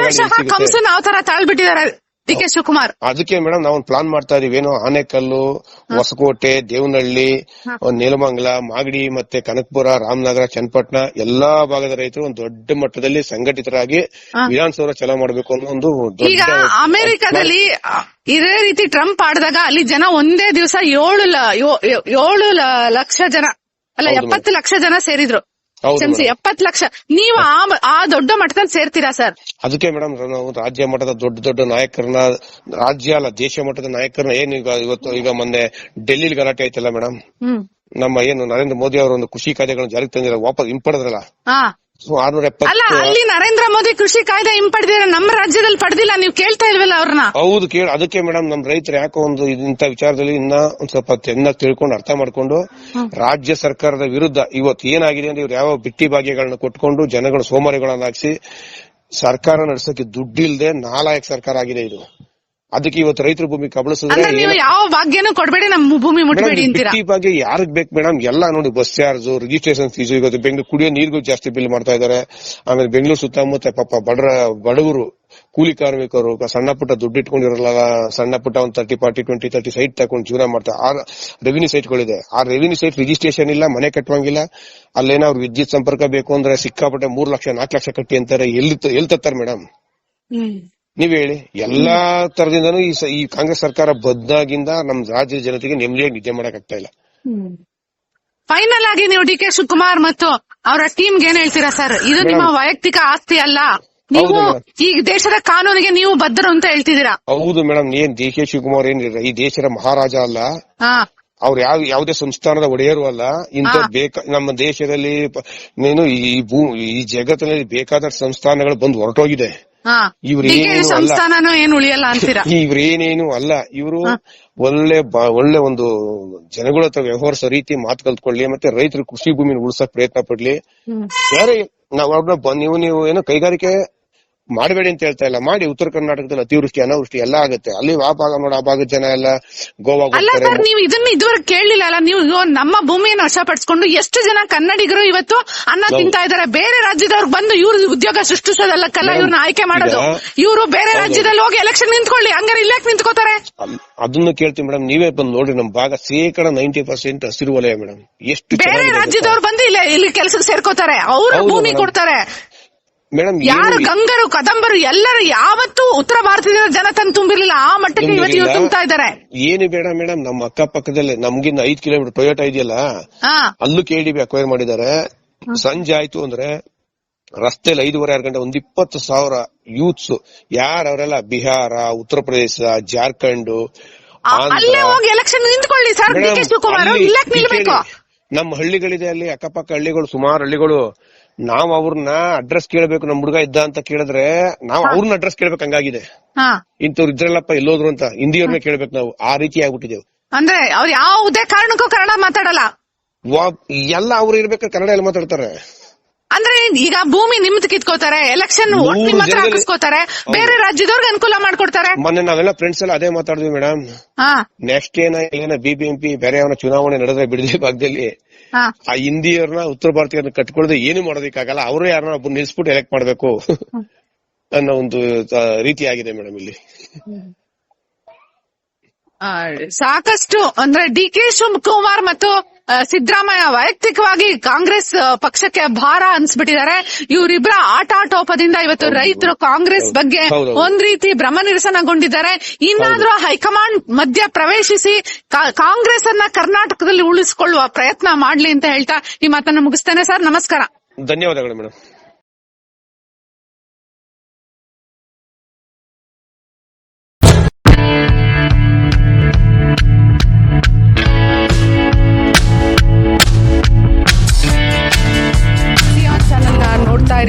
ಡಿ ಕೆ ಶಿವಕುಮಾರ್. ಅದಕ್ಕೆ ಮೇಡಮ್ ನಾವು ಪ್ಲಾನ್ ಮಾಡ್ತಾ ಇದೀವಿ. ಏನೋ ಆನೆಕಲ್ಲು ಹೊಸಕೋಟೆ ದೇವನಹಳ್ಳಿ ನೀಲಮಂಗಲ ಮಾಗಡಿ ಮತ್ತೆ ಕನಕಪುರ ರಾಮನಗರ ಚನ್ನಪಟ್ಟಣ ಎಲ್ಲಾ ಭಾಗದ ರೈತರು ಒಂದು ದೊಡ್ಡ ಮಟ್ಟದಲ್ಲಿ ಸಂಘಟಿತರಾಗಿ. ವಿಧಾನಸೌಧ ಚಲ ಮಾಡಬೇಕು ಅನ್ನೋ ಒಂದು ಈಗ ಅಮೆರಿಕಾದಲ್ಲಿ ಇದೇ ರೀತಿ ಟ್ರಂಪ್ ಆಡಿದಾಗ ಅಲ್ಲಿ ಜನ ಒಂದೇ ದಿವಸ ಏಳು ಏಳು ಲಕ್ಷ ಜನ ಅಲ್ಲ ಎಪ್ಪತ್ತು ಲಕ್ಷ ಜನ ಸೇರಿದ್ರು. ಕ್ಷಮಿಸಿ ಎಪ್ಪತ್ ಲಕ್ಷ. ನೀವು ಆ ದೊಡ್ಡ ಮಟ್ಟದಲ್ಲಿ ಸೇರ್ತೀರಾ ಸರ್? ಅದಕ್ಕೆ ಮೇಡಮ್ ನಾವು ರಾಜ್ಯ ಮಟ್ಟದ ದೊಡ್ಡ ದೊಡ್ಡ ನಾಯಕರನ್ನ ರಾಜ್ಯ ಅಲ್ಲ ದೇಶ ಮಟ್ಟದ ನಾಯಕರನ್ನ ಏನ್ ಈಗ ಇವತ್ತು ಈಗ ಮೊನ್ನೆ ಡೆಲ್ಲಿಲಿ ಗಲಾಟೆ ಆಯ್ತಲ್ಲ ಮೇಡಮ್? ನಮ್ಮ ಏನು ನರೇಂದ್ರ ಮೋದಿ ಅವರು ಒಂದು ಕೃಷಿ ಕಾಯ್ದೆಗಳನ್ನ ಜಾರಿಗೆ ತಂದಿರೋ ವಾಪಸ್ ಹಿಂಪಡೆದ್ರಲ್ಲ? ಅಲ್ಲ ಅಲ್ಲಿ ನರೇಂದ್ರ ಮೋದಿ ಕೃಷಿ ಕಾಯ್ದೆ ಹಿಂಪಡೆದಿರ ನಮ್ಮ ರಾಜ್ಯದಲ್ಲಿ ಪಡೆದಿಲ್ಲ ನೀವು ಕೇಳ್ತಾ ಇಲ್ವಲ್ಲ ಅವ್ರನ್ನ? ಹೌದು ಕೇಳ ಅದಕ್ಕೆ ಮೇಡಮ್ ನಮ್ ರೈತರು ಯಾಕೋ ಒಂದು ಇಂತ ವಿಚಾರದಲ್ಲಿ ಇನ್ನ ಒಂದ್ ಸ್ವಲ್ಪ ಚೆನ್ನಾಗಿ ತಿಳ್ಕೊಂಡು ಅರ್ಥ ಮಾಡ್ಕೊಂಡು ರಾಜ್ಯ ಸರ್ಕಾರದ ವಿರುದ್ಧ ಇವತ್ತು ಏನಾಗಿದೆ ಅಂದ್ರೆ ಇವ್ರು ಯಾವ ಬಿಟ್ಟಿ ಭಾಗ್ಯಗಳನ್ನ ಕೊಟ್ಕೊಂಡು ಜನಗಳ ಸೋಮಾರಿಗಳನ್ನ ಹಾಕ್ಸಿ ಸರ್ಕಾರ ನಡೆಸಕ್ಕೆ ದುಡ್ಡಿಲ್ದೆ ನಾಲಾಯಕ್ ಸರ್ಕಾರ ಆಗಿದೆ ಇದು. ಅದಕ್ಕೆ ಇವತ್ತು ರೈತರ ಭೂಮಿ ಕಬಳಿಸಿದ್ರೆ ಅಂದ್ರೆ ನೀವು ಯಾವ ಭಾಗ್ಯನೂ ಕೊಡ್ಬೇಡಿ ನಮ್ಮ ಭೂಮಿ ಮುಟ್ಬೇಡಿ ಅಂತೀರಾ? ಈ ಬಗ್ಗೆ ಯಾರಿಗ್ ಬೇಕು ಮೇಡಮ್? ಎಲ್ಲ ನೋಡಿ ಬಸ್ ಚಾರ್ಜ್ ರಿಜಿಸ್ಟ್ರೇಷನ್ ಫೀಸ್ ಇವತ್ತು ಬೆಂಗಳೂರು ಕುಡಿಯೋ ನೀರಿಗೂ ಜಾಸ್ತಿ ಬಿಲ್ ಮಾಡ್ತಾ ಇದಾರೆ. ಆಮೇಲೆ ಬೆಂಗಳೂರು ಸುತ್ತಮುತ್ತ ಪಾಪ ಬಡರ ಬಡವರು ಕೂಲಿ ಕಾರ್ಮಿಕರು ಸಣ್ಣ ಪುಟ್ಟ ದುಡ್ಡು ಇಟ್ಕೊಂಡಿರಲ್ಲ ಸಣ್ಣ ಪುಟ್ಟ ಒಂದು thirty forty twenty thirty site ತಗೊಂಡು ಜೀವನ ಮಾಡ್ತಾರೆ ಆ ರೆವಿನ್ಯೂ ಸೈಟ್ಗಳಿದೆ ಆ ರೆವಿನ್ಯೂ ಸೈಟ್ ರಿಜಿಸ್ಟ್ರೇಷನ್ ಇಲ್ಲ ಮನೆ ಕಟ್ಟುವಂಗಿಲ್ಲ ಅಲ್ಲೇನಾದ್ರು ವಿದ್ಯುತ್ ಸಂಪರ್ಕ ಬೇಕು ಅಂದ್ರೆ ಸಿಕ್ಕಾಪಟ್ಟೆ ಮೂರ್ ಲಕ್ಷ ನಾಲ್ಕು ಲಕ್ಷ ಕಟ್ಟಿ ಅಂತಾರೆ. ಎಲ್ಲಿ ಎಲ್ಲಿ ತರ್ತಾರೆ ಮೇಡಮ್. ನೀವ್ ಹೇಳಿ. ಎಲ್ಲಾ ತರದಿಂದನೂ ಈ ಕಾಂಗ್ರೆಸ್ ಸರ್ಕಾರ ಬದ್ದಾಗಿಂದ ನಮ್ ರಾಜ್ಯದ ಜನತೆಗೆ ನೆಮ್ಮದಿಯಾಗಿ ನಿದ್ದೆ ಮಾಡಕ್ ಆಗ್ತಾ ಇಲ್ಲ. ಫೈನಲ್ ಆಗಿ ನೀವು ಡಿ ಕೆ ಶಿವಕುಮಾರ್ ಮತ್ತು ಅವರ ಟೀಮ್ ಏನ್ ಹೇಳ್ತೀರಾ ಸರ್? ಇದು ನಿಮ್ಮ ವೈಯಕ್ತಿಕ ಆಸ್ತಿ ಅಲ್ಲ. ನೀವು ಈ ದೇಶದ ಕಾನೂನಿಗೆ ನೀವು ಬದ್ಧರು ಅಂತ ಹೇಳ್ತಿದ್ದೀರಾ? ಹೌದು ಮೇಡಮ್ ಏನ್ ಡಿ ಕೆ ಶಿವಕುಮಾರ್ ಏನ್ ಈ ದೇಶದ ಮಹಾರಾಜ ಅಲ್ಲ. ಅವ್ರ ಯಾವ ಯಾವುದೇ ಸಂಸ್ಥಾನದ ಒಡೆಯರು ಅಲ್ಲ. ಇಂತ. ಬೇಕ ನಮ್ಮ ದೇಶದಲ್ಲಿ ಏನು ಈ ಭೂ ಈ ಜಗತ್ತಿನಲ್ಲಿ ಬೇಕಾದ ಸಂಸ್ಥಾನಗಳು ಬಂದು ಹೊರಟೋಗಿದೆ. ಸಂಸ್ಥಾನನೂ ಏನ್ ಉಳಿಯಲ್ಲ ಅಂತೀರಾ? ಇವ್ರೇನೇನು ಅಲ್ಲ. ಇವರು ಒಳ್ಳೆ ಒಳ್ಳೆ ಒಂದು ಜನಗಳ ಹತ್ರ ವ್ಯವಹರಿಸೋ ರೀತಿ ಮಾತು ಕಲ್ತ್ಕೊಳ್ಳಿ ಮತ್ತೆ ರೈತರು ಕೃಷಿ ಭೂಮಿನ ಉಳಿಸಕ್ ಪ್ರಯತ್ನ ಪಡ್ಲಿ. ಬೇರೆ ನಾವ್ ಅವ್ರನ್ನ ನೀವು ನೀವು ಏನೋ ಕೈಗಾರಿಕೆ ಮಾಡಬೇಡಿ ಅಂತ ಹೇಳ್ತಾ ಇಲ್ಲ. ಮಾಡಿ ಉತ್ತರ ಕರ್ನಾಟಕದಲ್ಲಿ ಅತಿವೃಷ್ಟಿ ಅನಾವೃಷ್ಟಿ ಎಲ್ಲ ಆಗುತ್ತೆ. ಅಲ್ಲಿ ಆ ಭಾಗ ನೋಡ ಆ ಭಾಗದ ಜನ ಎಲ್ಲ ಗೋವಾ ಅಲ್ಲ ಸರ್ ನೀವು ಇದನ್ನ ಇದುವರೆಗೆ ಕೇಳಲಿಲ್ಲ ಅಲ್ಲ? ನೀವು ನಮ್ಮ ಭೂಮಿಯನ್ನು ವಶಪಡಿಸಿಕೊಂಡು ಎಷ್ಟು ಜನ ಕನ್ನಡಿಗರು ಇವತ್ತು ಅನ್ನ. ತಿಂತಾ ಇದಾರೆ ಬೇರೆ ರಾಜ್ಯದವ್ರು ಬಂದು ಇವ್ರ ಉದ್ಯೋಗ ಸೃಷ್ಟಿಸೋದಲ್ಲ ಕಲ್ಲ ಇವ್ರನ್ನ ಆಯ್ಕೆ ಮಾಡೋದು? ಇವರು ಬೇರೆ. ರಾಜ್ಯದಲ್ಲಿ ಹೋಗಿ ಎಲೆಕ್ಷನ್ ನಿಂತ್ಕೊಳ್ಳಿ. ಹಂಗಾರೆ ಇಲ್ಲೇ ನಿಂತ್ಕೋತಾರೆ? ಅದನ್ನು ಕೇಳ್ತೀವಿ ಮೇಡಮ್. ನೀವೇ ಬಂದು ನೋಡಿ ನಮ್ ಭಾಗ ಶೇಕಡ ನೈಂಟಿ ಪರ್ಸೆಂಟ್ ಹಸಿರು ವಲಯ ಮೇಡಮ್. ಎಷ್ಟು ಬೇರೆ ರಾಜ್ಯದವ್ರು ಬಂದು ಇಲ್ಲಿ ಇಲ್ಲಿ ಕೆಲಸಕ್ಕೆ ಸೇರ್ಕೋತಾರೆ. ಅವ್ರ ಭೂಮಿ ಕೊಡ್ತಾರೆ. ಮೇಡಮ್ ಯಾರು ಗಂಗರು ಕದಂಬರು ಎಲ್ಲರೂ ಯಾವತ್ತೂ ಉತ್ತರ ಭಾರತದ ಜನ ತಂದು ತುಂಬಿರ್ಲಿಲ್ಲ. ಆ ಮಟ್ಟಕ್ಕೆ ಇವತ್ತು. ತುಂಬ್ತಾ ಇದಾರೆ ಏನು ಬೇಡ ಮೇಡಮ್ ನಮ್ಮ ಅಕ್ಕಪಕ್ಕದಲ್ಲೇ ನಮ್ಗಿನ್ನ ಐದ್ ಕಿಲೋಮೀಟರ್ ಟೊಯೋಟಾ ಇದೆಯಲ್ಲ? ಅಲ್ಲೂ ಬಿ ಅಕ್ವೈರ್ ಮಾಡಿದ್ದಾರೆ. ಸಂಜೆ ಆಯ್ತು ಅಂದ್ರೆ ರಸ್ತೆಲಿ ಐದೂವರೆ ಆರು ಗಂಟೆ ಒಂದ್ ಇಪ್ಪತ್ತು ಸಾವಿರ ಯೂತ್ಸ್ ಯಾರವರೆಲ್ಲ ಬಿಹಾರ ಉತ್ತರ ಪ್ರದೇಶ ಜಾರ್ಖಂಡ್ ಅಲ್ಲೇ ಹೋಗಿ ಎಲೆಕ್ಷನ್ ನಿಂತ್ಕೊಳ್ಳಿ ಸರ್. ಡಿ ಕೆ ಶಿವಕುಮಾರ್ ನಿಲ್ಬೇಕು. ನಮ್ಮ ಹಳ್ಳಿಗಳಿದೆ ಅಲ್ಲಿ ಅಕ್ಕಪಕ್ಕ ಹಳ್ಳಿಗಳು ಸುಮಾರು ಹಳ್ಳಿಗಳು. ನಾವ್ ಅವ್ರನ್ನ ಅಡ್ರೆಸ್ ಕೇಳಬೇಕು ನಮ್ ಹುಡುಗ ಇದ್ದ ಅಂತ ಕೇಳಿದ್ರೆ ನಾವ್ ಅವ್ರನ್ನ ಅಡ್ರೆಸ್ ಕೇಳಬೇಕು ಹಂಗಾಗಿದೆ. ಹಾ. ಇಂಥವ್ರು ಇದ್ರಲ್ಲಪ್ಪ ಎಲ್ಲೋದ್ರು ಅಂತ ಹಿಂದಿಯವ್ರನ್ನ ಕೇಳಬೇಕು ನಾವು. ಆ ರೀತಿ ಆಗ್ಬಿಟ್ಟಿದ್ದೇವೆ ಅಂದ್ರೆ ಅವ್ರು ಯಾವುದೇ ಕಾರಣಕ್ಕೂ ಕನ್ನಡ ಮಾತಾಡಲ್ಲ. ವಾ- ಎಲ್ಲ ಅವ್ರು ಇರ್ಬೇಕಾದ್ರೆ ಕನ್ನಡ ಎಲ್ಲ ಮಾತಾಡ್ತಾರೆ? ಅಂದ್ರೆ ಈಗ ಭೂಮಿ ನಿಮ್ದು ಕಿತ್ಕೋತಾರೆ ಎಲೆಕ್ಷನ್ ಓಟ್ ಹತ್ರ ಹಾಕಿಸ್ಕೋತಾರೆ ಬೇರೆ ರಾಜ್ಯದವ್ರಿಗೆ ಅನುಕೂಲ ಮಾಡ್ಕೊಡ್ತಾರೆ. ಮೊನ್ನೆ ನಾವೆಲ್ಲ ಫ್ರೆಂಡ್ಸ್ ಎಲ್ಲ ಅದೇ ಮಾತಾಡಿದ್ವಿ ಮೇಡಮ್ ಹಾ. ನೆಕ್ಸ್ಟ್ ಏನ ಏನ ಬಿಬಿಎಂಪಿ ಬೇರೆ ಅವನ ಚುನಾವಣೆ ನಡೆದ್ರೆ ಬಿಡದಿ ಭಾಗದಲ್ಲಿ ಆ ಹಿಂದಿಯವ್ರನ್ನ ಉತ್ತರ ಭಾರತೀಯರನ್ನ ಕಟ್ಕೊಳ್ಳದೆ ಏನು ಮಾಡೋದಕ್ಕಾಗಲ್ಲ. ಅವರು ಯಾರನ್ನ ಒಬ್ಬ ನಿಲ್ಸ್ಬಿಟ್ಟು ಎಲೆಕ್ಟ್ ಮಾಡ್ಬೇಕು. ಅನ್ನೋ ಒಂದು ರೀತಿ ಆಗಿದೆ ಮೇಡಮ್ ಇಲ್ಲಿ. ಸಾಕಷ್ಟು ಅಂದ್ರೆ ಡಿ ಕೆ ಶಿವಕುಮಾರ್ ಮತ್ತು ಸಿದ್ದರಾಮಯ್ಯ ವೈಯಕ್ತಿಕವಾಗಿ ಕಾಂಗ್ರೆಸ್ ಪಕ್ಷಕ್ಕೆ ಭಾರ ಅನ್ಸ್ಬಿಟ್ಟಿದ್ದಾರೆ. ಇವರಿಬ್ಬರ ಆಟಾಟೋಪದಿಂದ ಇವತ್ತು ರೈತರು ಕಾಂಗ್ರೆಸ್ ಬಗ್ಗೆ. ಒಂದ್ ರೀತಿ ಭ್ರಮ ನಿರಸನಗೊಂಡಿದ್ದಾರೆ ಇನ್ನಾದ್ರೂ ಹೈಕಮಾಂಡ್ ಮಧ್ಯ ಪ್ರವೇಶಿಸಿ ಕಾಂಗ್ರೆಸ್ ಅನ್ನ ಕರ್ನಾಟಕದಲ್ಲಿ ಉಳಿಸಿಕೊಳ್ಳುವ ಪ್ರಯತ್ನ ಮಾಡ್ಲಿ ಅಂತ ಹೇಳ್ತಾ ಈ ಮಾತನ್ನು ಮುಗಿಸ್ತೇನೆ ಸರ್. ನಮಸ್ಕಾರ. ಧನ್ಯವಾದಗಳು ಮೇಡಮ್